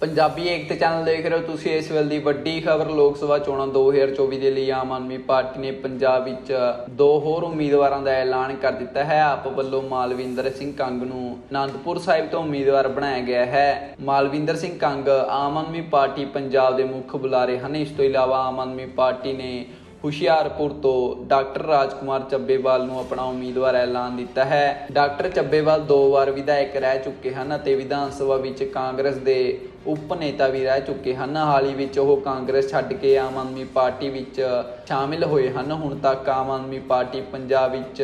ਪੰਜਾਬੀ ਏਕਤਾ channel ਦੇਖ ਰਹੇ ਹੋ ਤੁਸੀਂ ਇਸ ਵੇਲੇ ਦੀ ਵੱਡੀ ਖਬਰ ਲੋਕ ਸਭਾ ਚੋਣਾਂ 2024 ਦੇ ਲਈ ਆਮ ਆਦਮੀ ਪਾਰਟੀ ਨੇ ਪੰਜਾਬ ਵਿੱਚ ਦੋ ਹੋਰ ਉਮੀਦਵਾਰਾਂ ਦਾ ਐਲਾਨ ਕਰ ਦਿੱਤਾ ਹੈ। ਆਪ ਵੱਲੋਂ ਮਾਲਵਿੰਦਰ ਸਿੰਘ ਕੰਗ ਨੂੰ ਆਨੰਦਪੁਰ ਸਾਹਿਬ ਤੋਂ ਉਮੀਦਵਾਰ ਬਣਾਇਆ ਗਿਆ ਹੈ। ਮਾਲਵਿੰਦਰ ਸਿੰਘ ਕੰਗ ਆਮ ਆਦਮੀ ਪਾਰਟੀ ਪੰਜਾਬ ਦੇ ਮੁੱਖ ਬੁਲਾਰੇ ਹਨ। ਇਸ ਤੋਂ ਇਲਾਵਾ ਆਮ ਆਦਮੀ ਪਾਰਟੀ ਨੇ ਹੁਸ਼ਿਆਰਪੁਰ ਤੋਂ ਡਾਕਟਰ ਰਾਜਕੁਮਾਰ ਚੱਬੇਵਾਲ ਨੂੰ ਆਪਣਾ ਉਮੀਦਵਾਰ ਐਲਾਨ ਦਿੱਤਾ ਹੈ। ਡਾਕਟਰ ਚੱਬੇਵਾਲ ਦੋ ਵਾਰ ਵਿਧਾਇਕ ਰਹਿ ਚੁੱਕੇ ਹਨ ਅਤੇ ਵਿਧਾਨ ਸਭਾ ਵਿੱਚ ਕਾਂਗਰਸ ਦੇ ਉਪ ਨੇਤਾ ਵੀ ਰਹਿ ਚੁੱਕੇ ਹਨ। ਹਾਲ ਹੀ ਵਿੱਚ ਉਹ ਕਾਂਗਰਸ ਛੱਡ ਕੇ ਆਮ ਆਦਮੀ ਪਾਰਟੀ ਵਿੱਚ ਸ਼ਾਮਿਲ ਹੋਏ ਹਨ। ਹੁਣ ਤੱਕ ਆਮ ਆਦਮੀ ਪਾਰਟੀ ਪੰਜਾਬ ਵਿੱਚ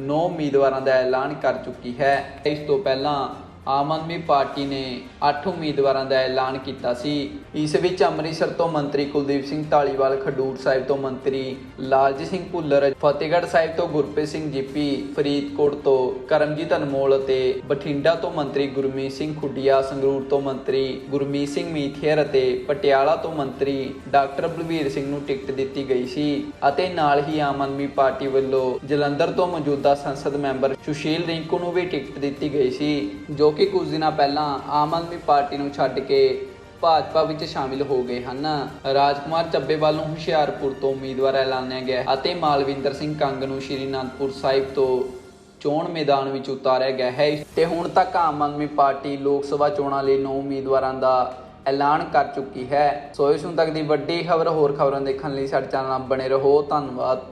9 ਉਮੀਦਵਾਰਾਂ ਦਾ ਐਲਾਨ ਕਰ ਚੁੱਕੀ ਹੈ। ਇਸ ਤੋਂ ਪਹਿਲਾਂ ਆਮ ਆਦਮੀ ਪਾਰਟੀ ਨੇ 8 ਉਮੀਦਵਾਰਾਂ ਦਾ ਐਲਾਨ ਕੀਤਾ ਸੀ। ਇਸ ਵਿੱਚ ਅੰਮ੍ਰਿਤਸਰ ਤੋਂ ਮੰਤਰੀ ਕੁਲਦੀਪ ਸਿੰਘ ਢਾਲੀਵਾਲ ਖਡੂਰ ਸਾਹਿਬ ਤੋਂ ਮੰਤਰੀ ਲਾਲਜੀਤ ਸਿੰਘ ਭੁੱਲਰ, ਫਤਿਹਗੜ੍ਹ ਸਾਹਿਬ ਤੋਂ ਗੁਰਪ੍ਰੀਤ ਸਿੰਘ ਜੀਪੀ, ਫਰੀਦਕੋਟ ਤੋਂ ਕਰਮਜੀਤ ਅਨਮੋਲ ਅਤੇ ਬਠਿੰਡਾ ਤੋਂ ਮੰਤਰੀ ਗੁਰਮੀਤ ਸਿੰਘ ਖੁੱਡੀਆ, ਸੰਗਰੂਰ ਤੋਂ ਮੰਤਰੀ ਗੁਰਮੀਤ ਸਿੰਘ ਮੀਥੇਰ ਅਤੇ ਪਟਿਆਲਾ ਤੋਂ ਮੰਤਰੀ ਡਾਕਟਰ ਬਲਵੀਰ ਸਿੰਘ ਨੂੰ ਟਿਕਟ ਦਿੱਤੀ ਗਈ ਸੀ ਅਤੇ ਨਾਲ ਹੀ ਆਮ ਆਦਮੀ ਪਾਰਟੀ ਵੱਲੋਂ ਜਲੰਧਰ ਤੋਂ ਮੌਜੂਦਾ ਸੰਸਦ ਮੈਂਬਰ ਸੁਸ਼ੀਲ ਰਿੰਕੂ ਨੂੰ ਵੀ ਟਿਕਟ ਦਿੱਤੀ ਗਈ ਸੀ, ਜੋ ਕਿ ਕੁਝ ਦਿਨਾਂ ਪਹਿਲਾਂ ਆਮ ਆਦਮੀ ਪਾਰਟੀ ਨੂੰ ਛੱਡ ਕੇ ਭਾਜਪਾ ਵਿੱਚ ਸ਼ਾਮਿਲ ਹੋ ਗਏ ਹਨ। ਰਾਜਕੁਮਾਰ ਚੱਬੇਵਾਲ ਨੂੰ ਹੁਸ਼ਿਆਰਪੁਰ ਤੋਂ ਉਮੀਦਵਾਰ ਐਲਾਨਿਆ ਗਿਆ ਅਤੇ ਮਾਲਵਿੰਦਰ ਸਿੰਘ ਕੰਗ ਨੂੰ ਸ਼੍ਰੀ ਅਨੰਦਪੁਰ ਸਾਹਿਬ ਤੋਂ ਚੋਣ ਮੈਦਾਨ ਵਿੱਚ ਉਤਾਰਿਆ ਗਿਆ ਹੈ। ਤੇ ਹੁਣ ਤੱਕ ਆਮ ਆਦਮੀ ਪਾਰਟੀ ਲੋਕ ਸਭਾ ਚੋਣਾਂ ਲਈ 9 ਉਮੀਦਵਾਰਾਂ ਦਾ ਐਲਾਨ ਕਰ ਚੁੱਕੀ ਹੈ। ਸੋ ਇਸ ਹੁਣ ਤੱਕ ਦੀ ਵੱਡੀ ਖਬਰ ਹੋਰ ਖਬਰਾਂ ਦੇਖਣ ਲਈ ਸਾਡੇ ਚੈਨਲ ਨਾਲ ਬਣੇ ਰਹੋ। ਧੰਨਵਾਦ।